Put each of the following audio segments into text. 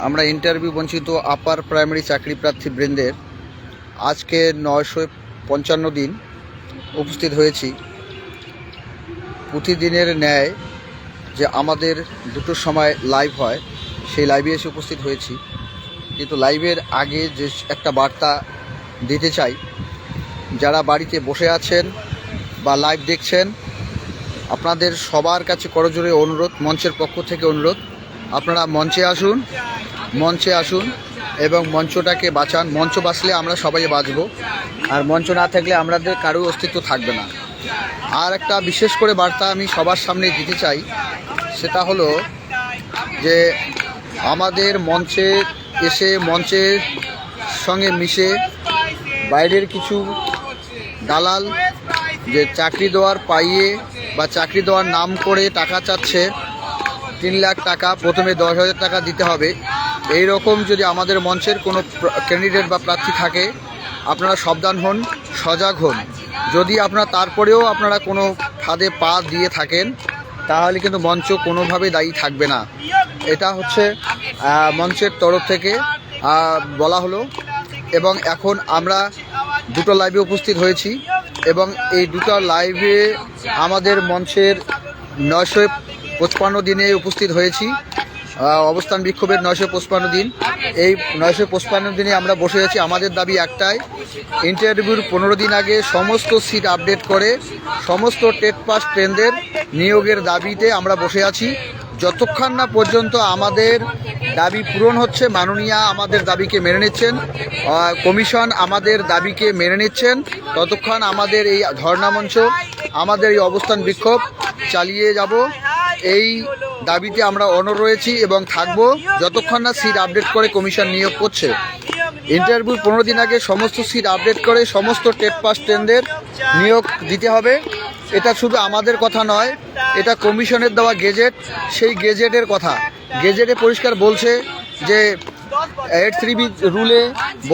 আমরা ইন্টারভিউ বঞ্চিত upper primary চাকরি প্রার্থী বৃন্দের আজকে নয়শো পঞ্চান্ন দিন উপস্থিত হয়েছি। প্রতিদিনের ন্যায় যে আমাদের দুটোর সময় লাইভ হয়, সেই লাইভে এসে উপস্থিত হয়েছি। কিন্তু লাইভের আগে যে একটা বার্তা দিতে চাই, যারা বাড়িতে বসে আছেন বা লাইভ দেখছেন, আপনাদের সবার কাছে করজোরে অনুরোধ, মঞ্চের পক্ষ থেকে অনুরোধ। আপনারা মঞ্চে আসুন মঞ্চে আসুন এবং মঞ্চটাকে বাঁচান। মঞ্চ বাঁচলে আমরা সবাই বাঁচব। আর মঞ্চ না থাকলে আমাদের কারোর অস্তিত্ব থাকবে না। আর একটা বিশেষ করে বার্তা আমি সবার সামনে দিতে চাই, সেটা হলো যে আমাদের মঞ্চে এসে মঞ্চের সঙ্গে মিশে বাইরের কিছু দালাল যে চাকরি দেওয়ার পাইয়ে বা চাকরি দেওয়ার নাম করে টাকা চাচ্ছে তিন লাখ টাকা, প্রথমে দশ হাজার টাকা দিতে হবে। এই রকম যদি আমাদের মঞ্চের কোনো ক্যান্ডিডেট বা প্রার্থী থাকে, আপনারা সাবধান হন, সজাগ হন। যদি আপনারা তারপরেও আপনারা কোনো ফাঁদে পা দিয়ে থাকেন, তাহলে কিন্তু মঞ্চ কোনোভাবেই দায়ী থাকবে না। এটা হচ্ছে মঞ্চের তরফ থেকে বলা হলো। এবং এখন আমরা দুটো লাইভে উপস্থিত হয়েছি। এবং এই দুটো লাইভে আমাদের মঞ্চের নয়শো পঁচপান্ন দিনে উপস্থিত হয়েছি। অবস্থান বিক্ষোভের নয়শো পঁচপান্ন দিন। এই নয়শো পঁচপান্ন দিনে আমরা বসে আছি। আমাদের দাবি একটাই, ইন্টারভিউর পনেরো দিন আগে সমস্ত সিট আপডেট করে সমস্ত টেট পাস ট্রেনদের নিয়োগের দাবিতে আমরা বসে আছি। যতক্ষণ না পর্যন্ত আমাদের দাবি পূরণ হচ্ছে, মাননীয়া আমাদের দাবিকে মেনে নিচ্ছেন কমিশন আমাদের দাবিকে মেনে নিচ্ছেন, ততক্ষণ আমাদের এই ধর্ণা মঞ্চ, আমাদের এই অবস্থান বিক্ষোভ চালিয়ে যাব। এই দাবিতে আমরা অনর রয়েছি এবং থাকব যতক্ষণ না সিট আপডেট করে কমিশন নিয়োগ করছে। ইন্টারভিউ পনেরো দিন আগে সমস্ত সিট আপডেট করে সমস্ত টেট পাস ট্রেনদের নিয়োগ দিতে হবে। এটা শুধু আমাদের কথা নয়, এটা কমিশনের দেওয়া গেজেট সেই গেজেটের কথা। গেজেটে পরিষ্কার বলছে যে এইট থ্রি বি রুলে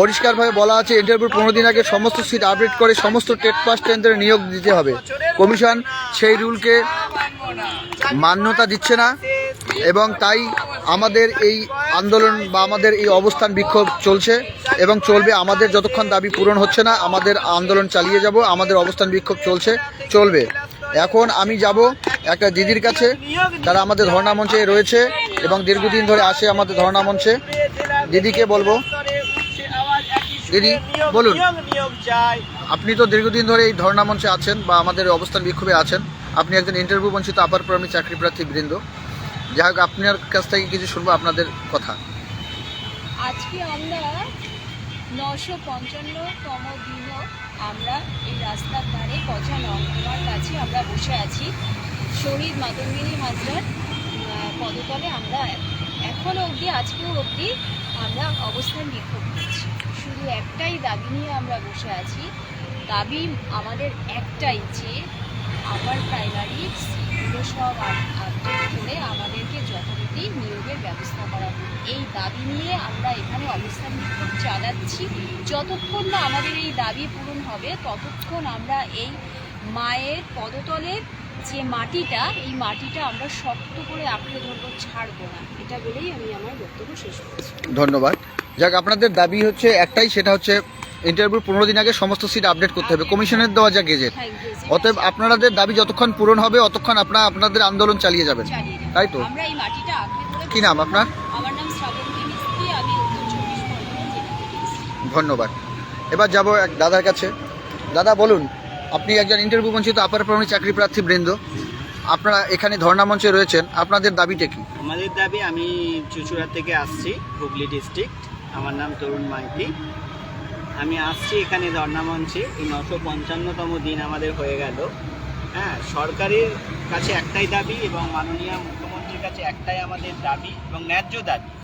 পরিষ্কারভাবে বলা আছে ইন্টারভিউ পনেরো দিন আগে সমস্ত সিট আপডেট করে সমস্ত টেট পাস ট্রেনদের নিয়োগ দিতে হবে। কমিশন সেই রুলকে মান্যতা দিচ্ছে না এবং তাই আমাদের এই আন্দোলন বা আমাদের এই অবস্থান বিক্ষোভ চলছে এবং চলবে। আমাদের যতক্ষণ দাবি পূরণ হচ্ছে না, আমাদের আন্দোলন চালিয়ে যাব, আমাদের অবস্থান বিক্ষোভ চলছে, চলবে। এখন আমি যাব একটা দিদির কাছে, তারা আমাদের ধর্ণা মঞ্চে রয়েছে এবং দীর্ঘদিন ধরে আসে আমাদের ধর্ণা মঞ্চে। দিদিকে বলব, দিদি, বলুন। আপনি তো দীর্ঘদিন ধরে এই ধর্ণা মঞ্চে আছেন বা আমাদের অবস্থান বিক্ষোভে আছেন। আপনি একজন ইন্টারভিউ বঞ্চিত, আপার প্রাইমারি চাকরি প্রার্থী বৃন্দ। যাই হোক, আপনার কাছ থেকে কিছু শুনব, আপনাদের কথা। আজকে আমরা নশো পঞ্চান্নতম দিনও আমরা এই রাস্তার ধারে পচা নর্দমার কাছে আমরা বসে আছি। শহীদ মাতঙ্গিনী হাজরার পদতলে আমরা এখনও অবধি, আজকেও অবধি আমরা অবস্থান বিক্ষোভ করছি। শুধু একটাই দাবি নিয়ে আমরা বসে আছি। দাবি আমাদের একটাই যে আপার প্রাইমারি সিটগুলো সব আপডেট করে আমাদেরকে যথারীতি নিয়োগের ব্যবস্থা করা হোক। এই দাবি নিয়ে আমরা এখানে অবস্থান বিক্ষোভ চালাচ্ছি। যতক্ষণ না আমাদের এই দাবি পূরণ হবে, ততক্ষণ আমরা এই মায়ের পদতলের যে মাটিটা, এই মাটিটা আমরা শক্ত করে আঁকড়ে ধরবো, ছাড়বো না। এটা বলেই আমি আমার বক্তব্য শেষ করছি। ধন্যবাদ। যাক, আপনাদের দাবি হচ্ছে একটাই, সেটা হচ্ছে ইন্টারভিউ পনেরো দিন আগে সমস্ত সিট আপডেট করতে হবে। কমিশনের দেওয়া যা। Gazette sir. অতএব আপনাদের দাবি যতক্ষণ পূরণ হবে ততক্ষণ আপনারা আপনাদের আন্দোলন চালিয়ে যাবেন। তাই তো? আমরা এই মাটিটা আঁকড়ে ধরে কি নাম আপনার। ধন্যবাদ। এবার যাব এক দাদার কাছে। দাদা বলুন আপনি একজন ইন্টারভিউ বঞ্চিত আপার প্রাইমারি চাকরি প্রার্থী বৃন্দ। আপনারা এখানে ধর্ণা মঞ্চে রয়েছেন। আপনাদের দাবিটা কি? আমাদের দাবি আমি চুচুড়া থেকে আসছি হুগলি ডিস্ট্রিক্ট আমার নাম তরুণ মাইতি। আমি আসছি এখানে ধর্ণা মঞ্চে এই নশো পঞ্চান্নতম দিন আমাদের হয়ে গেল। হ্যাঁ সরকারের কাছে একটাই দাবি এবং মাননীয় মুখ্যমন্ত্রীর কাছে একটাই আমাদের দাবি এবং ন্যায্য দাবি।